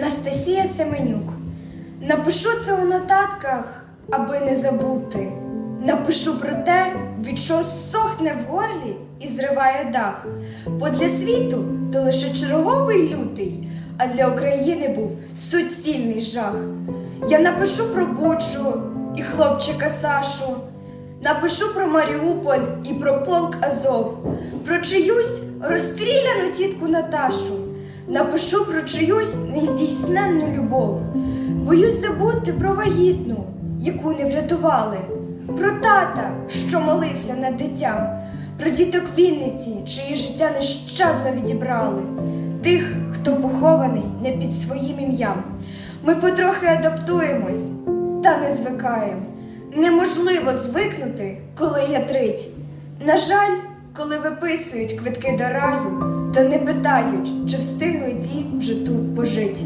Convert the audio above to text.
Настасія Семенюк. Напишу це у нотатках, аби не забути. Напишу про те, від що сохне в горлі і зриває дах. Бо для світу то лише черговий лютий, а для України був суцільний жах. Я напишу про Бучу і хлопчика Сашу. Напишу про Маріуполь і про полк Азов, про чиюсь розстріляну тітку Наташу. Напишу про чиюсь нездійсненну любов. Боюсь забути про вагітну, яку не врятували, про тата, що молився над дитям, про діток Вінниці, чиї життя нещадно відібрали, тих, хто похований не під своїм ім'ям. Ми потрохи адаптуємось, та не звикаємо. Неможливо звикнути, коли є трить. На жаль, коли виписують квитки до раю, то не питають, чи встигли ті вже тут пожить.